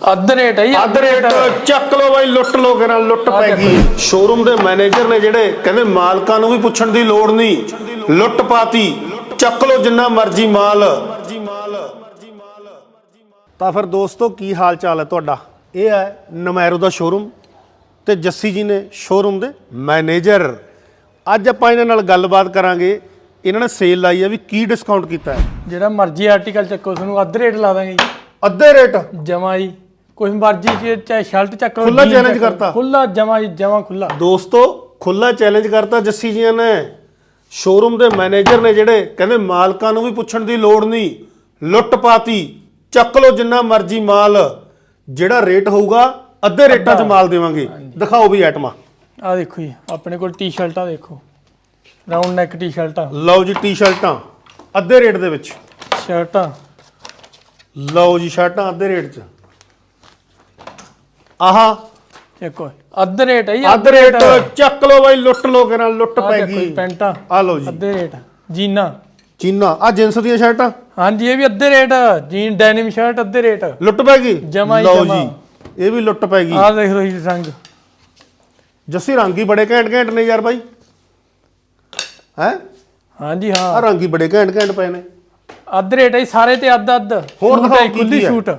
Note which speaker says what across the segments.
Speaker 1: ਅੱਧ ਰੇਟ ਹੈ
Speaker 2: ਅੱਧ ਰੇਟ ਚੱਕ ਲੋ ਬਾਈ ਲੁੱਟ ਲੋ ਕੇ ਨਾਲ ਲੁੱਟ ਪੈ ਗਈ। ਸ਼ੋਰੂਮ ਦੇ ਮੈਨੇਜਰ ਨੇ ਜਿਹੜੇ ਕਹਿੰਦੇ ਮਾਲਕਾਂ ਨੂੰ ਵੀ ਪੁੱਛਣ ਦੀ ਲੋੜ ਨਹੀਂ ਲੁੱਟ ਪਾਤੀ। ਚੱਕ ਲੋ ਜਿੰਨਾ ਮਰਜ਼ੀ ਮਾਲ। ਤਾਂ ਫਿਰ ਦੋਸਤੋ ਕੀ ਹਾਲ ਚਾਲ ਹੈ ਤੁਹਾਡਾ? ਇਹ ਹੈ ਨਮੈਰੋ ਦਾ ਸ਼ੋਰੂਮ ਤੇ ਜੱਸੀ ਜੀ ਨੇ ਸ਼ੋਰੂਮ ਦੇ ਮੈਨੇਜਰ ਅੱਜ ਆਪਾਂ ਇਹਨਾਂ ਨਾਲ ਗੱਲਬਾਤ ਕਰਾਂਗੇ। ਇਹਨਾਂ ਨੇ ਸੇਲ ਲਾਈ ਹੈ ਵੀ ਕੀ ਡਿਸਕਾਊਂਟ ਕੀਤਾ ਹੈ।
Speaker 1: ਜਿਹੜਾ ਮਰਜ਼ੀ ਆਰਟੀਕਲ ਚੱਕੋ ਤੁਹਾਨੂੰ ਅੱਧ ਰੇਟ ਲਾ ਦਾਂਗੇ ਜੀ।
Speaker 2: ਅੱਧੇ ਰੇਟ?
Speaker 1: ਜਮਾ ਜੀ। ਕੋਈ ਮਰਜ਼ੀ ਚੀਜ਼, ਚਾਹੇ ਸ਼ਰਟ ਚੱਕ ਲਓ
Speaker 2: ਖੁੱਲਾ
Speaker 1: jean
Speaker 2: challenge
Speaker 1: ਚੱਕ ਲਓ,
Speaker 2: ਕਰਤਾ।
Speaker 1: ਖੁੱਲਾ ਜਮਾ ਜੀ ਜਮਾ ਖੁੱਲਾ
Speaker 2: ਦੋਸਤੋ ਖੁੱਲਾ ਚੈਲੰਜ ਕਰਤਾ ਜੱਸੀ ਜੀਆਂ ਨੇ। ਸ਼ੋਰੂਮ ਦੇ ਮੈਨੇਜਰ ਨੇ ਜਿਹੜੇ ਕਹਿੰਦੇ ਮਾਲਕਾਂ ਨੂੰ ਵੀ ਪੁੱਛਣ ਦੀ ਲੋੜ ਨਹੀਂ। ਲੁੱਟ ਪਾਤੀ ਚੱਕ ਲੋ ਜਿੰਨਾ ਮਰਜ਼ੀ ਮਾਲ। ਜਿਹੜਾ ਰੇਟ ਹੋਊਗਾ ਅੱਧੇ ਰੇਟਾਂ 'ਚ ਮਾਲ ਦੇਵਾਂਗੇ। ਦਿਖਾਓ ਵੀ ਆਈਟਮਾਂ
Speaker 1: ਆ। ਦੇਖੋ ਜੀ ਆਪਣੇ ਕੋਲ ਟੀ-ਸ਼ਰਟਾਂ ਦੇਖੋ। ਰਾਉਂਡ ਨੈਕ ਟੀ-ਸ਼ਰਟਾਂ
Speaker 2: ਲਓ ਜੀ ਟੀ-ਸ਼ਰਟਾਂ ਅੱਧੇ ਰੇਟ ਦੇ ਵਿੱਚ।
Speaker 1: ਸ਼ਰਟਾਂ
Speaker 2: ਲਓ ਜੀ ਸ਼ਰਟਾਂ ਅੱਧੇ ਰੇਟ 'ਚ। ਆਹਾ।
Speaker 1: ਦੇਖੋ ਅੱਧ ਰੇਟ ਹੈ
Speaker 2: ਅੱਧ ਰੇਟ ਚੱਕ ਲੋ ਬਾਈ ਲੁੱਟ ਲੋ ਕੇ ਨਾਲ ਲੁੱਟ ਪੈ ਗਈ।
Speaker 1: ਪੈਂਟਾਂ।
Speaker 2: ਆ ਲਓ ਜੀ।
Speaker 1: ਅੱਧੇ ਰੇਟ ਜੀਨਾ।
Speaker 2: ਚੀਨਾ ਆ ਜਿੰਸ ਦੀਆਂ ਸ਼ਰਟਾਂ?
Speaker 1: ਹਾਂਜੀ ਇਹ ਵੀ ਅੱਧੇ ਰੇਟ ਜੀਨ ਡੈਨਿਮ ਸ਼ਰਟ ਅੱਧੇ ਰੇਟ।
Speaker 2: ਲੁੱਟ ਪੈ ਗਈ?
Speaker 1: ਜਮਾਂ ਹੀ
Speaker 2: ਲਓ। ਜੀ। ਇਹ ਵੀ ਲੁੱਟ ਪੈ ਗਈ।
Speaker 1: ਆਹ ਦੇਖ ਲਓ ਜੀ ਰੰਗ।
Speaker 2: ਜੱਸੀ ਰੰਗ ਹੀ ਬੜੇ ਘੈਂਟ ਘੈਂਟ ਨੇ ਯਾਰ ਬਾਈ। ਹੈ?
Speaker 1: ਹਾਂਜੀ
Speaker 2: ਆ
Speaker 1: ਹਾਂ
Speaker 2: ਰੰਗ ਹੀ ਬੜੇ ਘੈਂਟ ਘੈਂਟ ਪਏ ਨੇ।
Speaker 1: ਅੱਧ ਰੇਟ ਹੈ ਸਾਰੇ ਤੇ ਅੱਧ ਅੱਧ
Speaker 2: ਹੋਰ ਦਿਖਾਓ
Speaker 1: ਖੁੱਲੀ। ਸੂਟ।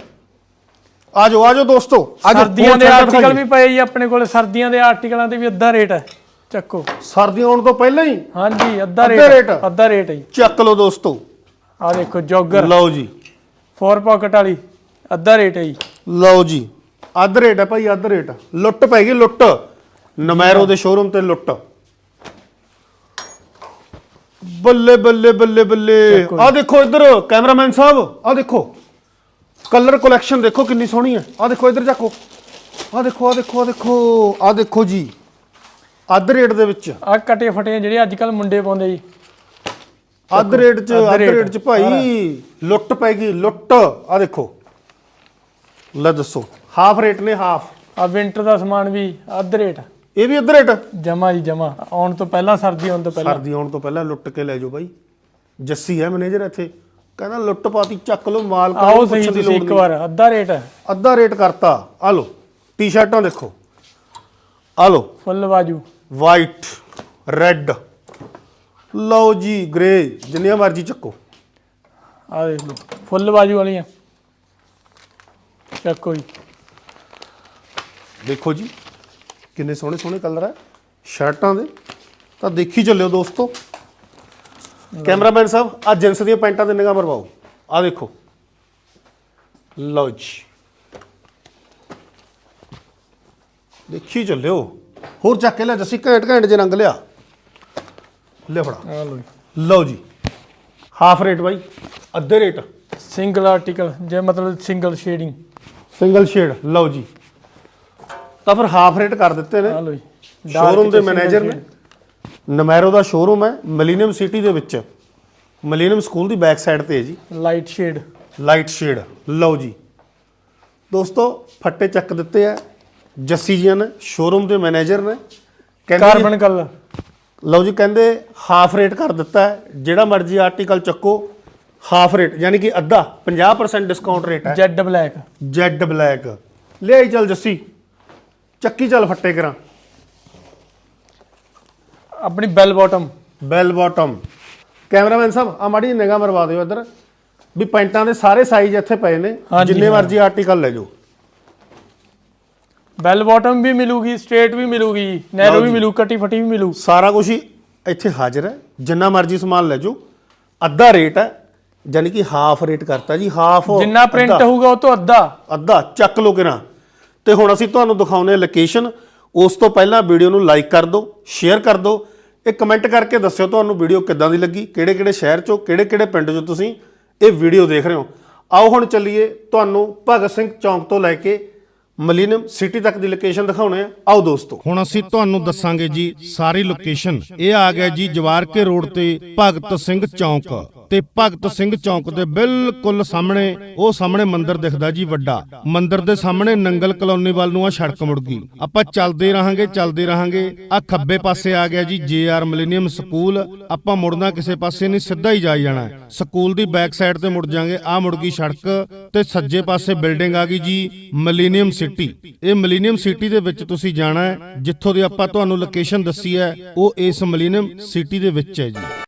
Speaker 2: ਆ ਜਾਓ ਆ ਜਾਓ ਦੋਸਤੋ ਆ ਜਾਓ,
Speaker 1: ਸਰਦੀਆਂ ਦੇ ਆਰਟੀਕਲ। ਵੀ ਪਏ ਜੀ ਆਪਣੇ ਕੋਲ ਸਰਦੀਆਂ ਦੇ ਆਰਟੀਕਲਾਂ ਤੇ ਵੀ ਅੱਧਾ ਰੇਟ ਹੈ। ਚੱਕੋ।
Speaker 2: ਸਰਦੀਆਂ ਆਉਣ ਤੋਂ ਪਹਿਲਾਂ ਹੀ?
Speaker 1: ਹਾਂਜੀ ਅੱਧਾ ਰੇਟ? ਅੱਧਾ ਰੇਟ ਹੈ ਜੀ।
Speaker 2: ਚੱਕ ਲਓ ਦੋਸਤੋ।
Speaker 1: ਆ ਦੇਖੋ ਜੋਗਰ।
Speaker 2: ਲਓ ਜੀ।
Speaker 1: ਫੋਰ ਪਾਕਟ ਵਾਲੀ ਅੱਧਾ ਰੇਟ ਹੈ ਜੀ।
Speaker 2: ਲਓ ਜੀ ਅੱਧ ਰੇਟ ਹੈ ਭਾਈ ਅੱਧ ਰੇਟ ਲੁੱਟ ਪੈ ਗਈ ਲੁੱਟ। ਨਮੈਰੋ ਦੇ ਸ਼ੋਰੂਮ ਤੇ ਲੁੱਟ। ਬੱਲੇ ਬੱਲੇ ਬੱਲੇ ਬੱਲੇ। ਆ ਦੇਖੋ ਇੱਧਰ ਕੈਮਰਾਮੈਨ ਸਾਹਿਬ ਆ ਦੇਖੋ। ਕਲਰ ਕਲੈਕਸ਼ਨ ਦੇਖੋ ਕਿੰਨੀ ਸੋਹਣੀ ਹੈ। ਆ ਦੇਖੋ ਇੱਧਰ ਜਾਕੋ ਆ ਦੇਖੋ ਆ ਦੇਖੋ ਆ ਦੇਖੋ ਆ ਦੇਖੋ ਜੀ। ਅੱਧ ਰੇਟ ਦੇ ਵਿੱਚ।
Speaker 1: ਆ ਕਟੇ ਫਟੇ ਜਿਹੜੇ ਅੱਜ ਕੱਲ ਮੁੰਡੇ ਪਾਉਂਦੇ ਜੀ।
Speaker 2: ਅੱਧ ਰੇਟ 'ਚ
Speaker 1: ਅੱਧ। ਰੇਟ।
Speaker 2: 'ਚ ਭਾਈ ਲੁੱਟ ਪੈ ਗਈ ਲੁੱਟ। ਆ ਦੇਖੋ। ਲੈ ਦੱਸੋ ਹਾਫ ਰੇਟ ਨੇ ਹਾਫ।
Speaker 1: ਆ ਵਿੰਟਰ ਦਾ ਸਮਾਨ ਵੀ ਅੱਧ ਰੇਟ।
Speaker 2: ਇਹ ਵੀ ਅੱਧ ਰੇਟ?
Speaker 1: ਜਮਾ ਜੀ ਜਮਾ। ਆਉਣ ਤੋਂ ਪਹਿਲਾਂ ਸਰਦੀ ਆਉਣ ਤੋਂ ਪਹਿਲਾਂ।
Speaker 2: ਸਰਦੀ ਆਉਣ ਤੋਂ ਪਹਿਲਾਂ ਲੁੱਟ ਕੇ ਲੈ ਜਾਓ ਬਾਈ। ਜੱਸੀ ਹੈ ਮੈਨੇਜਰ ਇੱਥੇ। ਕਹਿੰਦਾ ਲੁੱਟ ਪਾਤੀ ਚੱਕ ਲਓ ਮਾਲ
Speaker 1: ਆਓ ਸਹੀ ਤੁਸੀਂ ਇੱਕ ਵਾਰ ਅੱਧਾ ਰੇਟ ਹੈ।
Speaker 2: ਅੱਧਾ ਰੇਟ ਕਰਤਾ। ਆ ਲਓ ਟੀ-ਸ਼ਰਟਾਂ ਦੇਖੋ। ਆ ਲਓ
Speaker 1: ਫੁੱਲ ਬਾਜੂ।
Speaker 2: ਵਾਈਟ ਰੈੱਡ ਲਓ ਜੀ ਗ੍ਰੇ ਜਿੰਨੀਆਂ ਮਰਜ਼ੀ ਚੱਕੋ।
Speaker 1: ਆ ਦੇਖ ਲਓ ਫੁੱਲ ਬਾਜੂ ਵਾਲੀਆਂ। ਚੱਕੋ ਜੀ।
Speaker 2: ਦੇਖੋ ਜੀ ਕਿੰਨੇ ਸੋਹਣੇ ਸੋਹਣੇ ਕਲਰ ਹੈ ਸ਼ਰਟਾਂ ਦੇ। ਤਾਂ ਦੇਖੀ ਚੱਲਿਓ ਦੋਸਤੋ। ਕੈਮਰਾਮੈਨ ਸਾਹਿਬ ਆ ਜਿੰਸ ਦੀਆਂ ਪੈਂਟਾਂ ਤੇ ਨਿਗਾਹ ਮਰਵਾਓ ਆ ਦੇਖੋ। ਲਓ ਜੀ। ਦੇਖੀ ਚੱਲਿਓ। ਹੋਰ ਚੱਕ ਕੇ ਲੈ ਜੱਸੀ ਘੈਂਟ ਘੈਂਟ ਜੇ ਰੰਗ ਲਿਆ। ਲੈ ਫੜਾ।
Speaker 1: ਆ ਲਓ
Speaker 2: ਲਓ ਜੀ। ਹਾਫ ਰੇਟ ਬਾਈ ਅੱਧੇ ਰੇਟ।
Speaker 1: ਸਿੰਗਲ ਆਰਟੀਕਲ ਜੇ ਮਤਲਬ ਸਿੰਗਲ ਸ਼ੇਡਿੰਗ
Speaker 2: ਸਿੰਗਲ ਸ਼ੇਡ ਲਓ ਜੀ। ਤਾਂ ਫਿਰ ਹਾਫ ਰੇਟ ਕਰ ਦਿੱਤੇ ਨੇ।
Speaker 1: ਆ ਲਓ ਜੀ। Dark
Speaker 2: ਸ਼ੋਰੂਮ ਦੇ
Speaker 1: ਤੇ single
Speaker 2: ਮੈਨੇਜਰ ਨੇ।
Speaker 1: shade।
Speaker 2: ਨਮੈਰੋ ਦਾ ਸ਼ੋਰੂਮ ਹੈ ਮਿਲੀਨੀਅਮ ਸਿਟੀ ਦੇ ਵਿੱਚ। ਮਿਲੀਨੀਅਮ ਸਕੂਲ ਦੀ ਬੈਕ ਸਾਈਡ ਤੇ ਹੈ ਜੀ।
Speaker 1: ਲਾਈਟ ਸ਼ੇਡ
Speaker 2: ਲਾਈਟ ਸ਼ੇਡ ਲਓ ਜੀ। ਦੋਸਤੋ ਫੱਟੇ ਚੱਕ ਦਿੱਤੇ ਆ। ਜੱਸੀ ਜੀ ਨੇ ਸ਼ੋਰੂਮ ਦੇ ਮੈਨੇਜਰ ਨੇ। ਕਹਿੰਦੇ
Speaker 1: ਕਾਰਬਨ ਕਲਰ
Speaker 2: ਲਓ ਜੀ ਕਹਿੰਦੇ ਹਾਫ ਰੇਟ ਕਰ ਦਿੱਤਾ ਹੈ। ਜਿਹੜਾ ਮਰਜ਼ੀ ਆਰਟੀਕਲ ਚੱਕੋ ਹਾਫ ਰੇਟ ਯਾਨੀ ਕਿ ਅੱਧਾ 50% ਡਿਸਕਾਊਂਟ ਰੇਟ ਹੈ।
Speaker 1: ਜੈਡ ਬਲੈਕ
Speaker 2: ਜੈਡ ਬਲੈਕ ਲਿਆਈ ਚੱਲ ਜੱਸੀ। ਚੱਕੀ ਚੱਲ ਫੱਟੇ ਕਰਾਂ।
Speaker 1: ਆਪਣੀ bell bottom
Speaker 2: bell bottom cameraman ਸਾਹਿਬ ਆ ਮਾੜੀ ਨਿਗਾਹ ਮਰਵਾ ਦਿਓ ਇੱਧਰ। ਵੀ ਪੈਂਟਾਂ ਦੇ ਸਾਰੇ ਸਾਈਜ਼ ਇੱਥੇ ਪਏ ਨੇ।
Speaker 1: ਹਾਂਜੀ,
Speaker 2: ਜਿੰਨੇ। ਮਰਜ਼ੀ ਆਰਟੀਕਲ ਲੈ ਜਾਓ।
Speaker 1: ਬੈਲ ਬਾਟਮ ਵੀ ਮਿਲੂਗੀ ਸਟ੍ਰੇਟ ਵੀ ਮਿਲੂਗੀ ਨੈਰੋ ਵੀ ਮਿਲੂ ਕਟੀ ਫਟੀ ਵੀ ਮਿਲੂ।
Speaker 2: ਸਾਰਾ ਕੁਝ ਹੀ ਇੱਥੇ ਹਾਜ਼ਰ ਹੈ। ਜਿੰਨਾ ਮਰਜ਼ੀ ਸਮਾਨ ਲੈ ਜਾਓ। ਅੱਧਾ ਰੇਟ ਹੈ। ਯਾਨੀ ਕਿ ਹਾਫ ਰੇਟ ਕਰਤਾ ਜੀ ਹਾਫ
Speaker 1: ਜਿੰਨਾ ਪ੍ਰਿੰਟ ਹੋਊਗਾ ਉਹ ਤੋਂ ਅੱਧਾ।
Speaker 2: ਅੱਧਾ ਚੱਕ ਲੋ ਕਿਰਾ ਤੇ ਹੁਣ ਅਸੀਂ ਤੁਹਾਨੂੰ ਦਿਖਾਉਨੇ ਲੋਕੇਸ਼ਨ ਉਸ ਤੋਂ ਪਹਿਲਾਂ ਵੀਡੀਓ ਨੂੰ ਲਾਈਕ ਕਰ ਦਿਓ ਸ਼ੇਅਰ ਕਰ ਦਿਓ। ਇਹ ਕਮੈਂਟ ਕਰਕੇ ਦੱਸਿਓ ਤੁਹਾਨੂੰ ਵੀਡੀਓ ਕਿੱਦਾਂ ਦੀ ਲੱਗੀ, ਕਿਹੜੇ ਕਿਹੜੇ ਸ਼ਹਿਰ ਚੋਂ, ਕਿਹੜੇ ਕਿਹੜੇ ਪਿੰਡ ਚੋਂ ਤੁਸੀਂ ਇਹ ਵੀਡੀਓ ਦੇਖ ਰਹੇ ਹੋ। ਆਓ ਹੁਣ ਚੱਲੀਏ ਤੁਹਾਨੂੰ ਭਗਤ ਸਿੰਘ ਚੌਂਕ ਤੋਂ ਲੈ ਕੇ ਮਲੀਨਮ ਸਿਟੀ ਤੱਕ ਦੀ ਲੋਕੇਸ਼ਨ ਦਿਖਾਉਣੇ ਆ। ਆਓ ਦੋਸਤੋ।
Speaker 3: ਹੁਣ ਅਸੀਂ ਤੁਹਾਨੂੰ ਦੱਸਾਂਗੇ ਜੀ, ਸਾਰੀ ਲੋਕੇਸ਼ਨ ਇਹ ਆ ਗਿਆ ਜੀ ਜਵਾਰਕੇ ਰੋਡ ਤੇ ਭਗਤ ਸਿੰਘ ਚੌਂਕ।
Speaker 2: ਤੇ ਭਗਤ ਸਿੰਘ ਚੌਂਕ ਦੇ ਬਿਲਕੁਲ ਸਾਹਮਣੇ, ਉਹ ਸਾਹਮਣੇ ਮੰਦਿਰ ਦਿਖਦਾ ਜੀ ਵੱਡਾ। ਮੰਦਿਰ ਦੇ ਸਾਹਮਣੇ ਨੰਗਲ ਕਲੋਨੀ ਵੱਲ ਨੂੰ ਆ ਸੜਕ ਮੁੜ ਗਈ। ਆਪਾਂ ਚੱਲਦੇ ਰਹਾਂਗੇ ਚੱਲਦੇ ਰਹਾਂਗੇ। ਆ ਖੱਬੇ ਪਾਸੇ ਆ ਗਿਆ ਜੀ ਜੇਆਰ ਮਿਲੇਨੀਅਮ ਸਕੂਲ। ਆਪਾਂ ਮੁੜਨਾ ਕਿਸੇ ਪਾਸੇ ਨਹੀਂ, ਸਿੱਧਾ ਹੀ ਜਾਈ ਜਾਣਾ। ਸਕੂਲ ਦੀ ਬੈਕ ਸਾਈਡ ਤੇ ਮੁੜ ਜਾਾਂਗੇ ਆ ਮੁੜ ਗਈ ਸੜਕ ਤੇ ਸੱਜੇ ਪਾਸੇ ਬਿਲਡਿੰਗ ਆ ਗਈ ਜੀ ਮਿਲੇਨੀਅਮ ਸਿਟੀ। ਇਹ ਮਿਲੇਨੀਅਮ ਸਿਟੀ ਦੇ ਵਿੱਚ ਤੁਸੀਂ ਜਾਣਾ ਹੈ, ਜਿੱਥੋਂ ਦੀ ਆਪਾਂ ਤੁਹਾਨੂੰ ਲੋਕੇਸ਼ਨ ਦੱਸੀ ਹੈ, ਉਹ ਇਸ ਮਿਲੇਨੀਅਮ ਸਿਟੀ ਦੇ ਵਿੱਚ ਹੈ ਜੀ।